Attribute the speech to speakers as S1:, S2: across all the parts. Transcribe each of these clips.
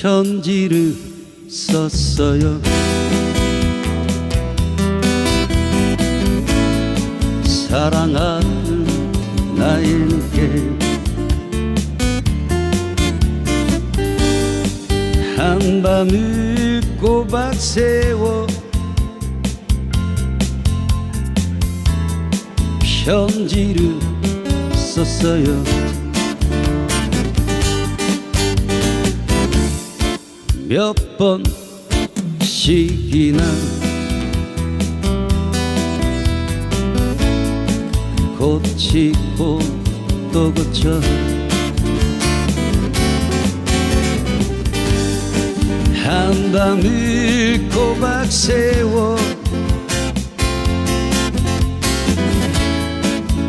S1: 편지를 썼어요. 사랑하는 나에게 한밤을 꼬박 세워 편지를 썼어요 몇 번씩이나 고치고 또 고쳐 한 밤을 꼬박 세워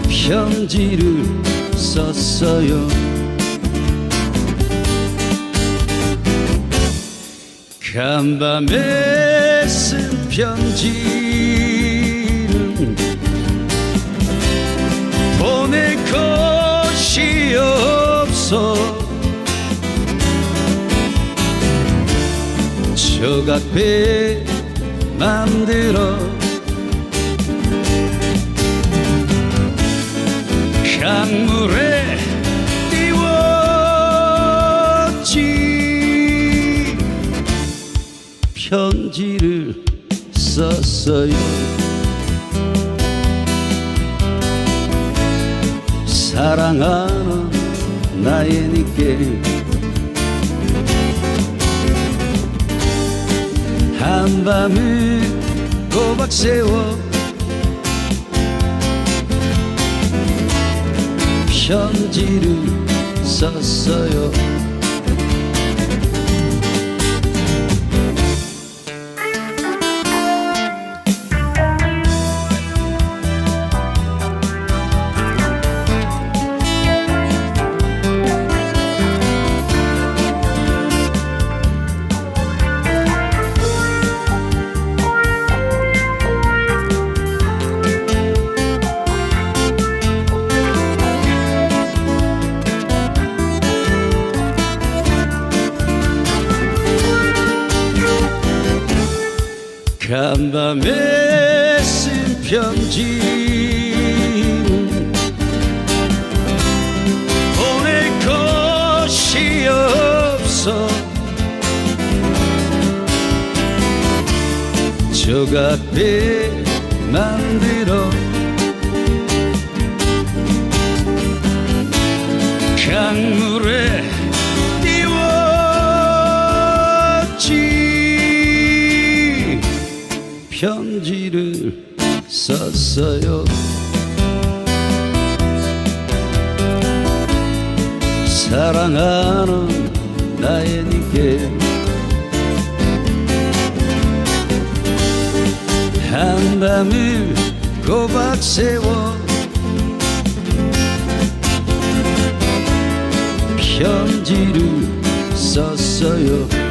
S1: 편지를 썼어요 간밤에 쓴 편지는 보낼 것이 없어. 저각배 만들어 강물에 편지를 썼어요. 사랑하는 나에게 한밤을 꼬박 세워 편지를 썼어요 간밤에 쓴 편지 보낼 것이 없어 저각배 만 편지를 썼어요. 사랑하는 나에게 한밤을 꼬박 세워 편지를 썼어요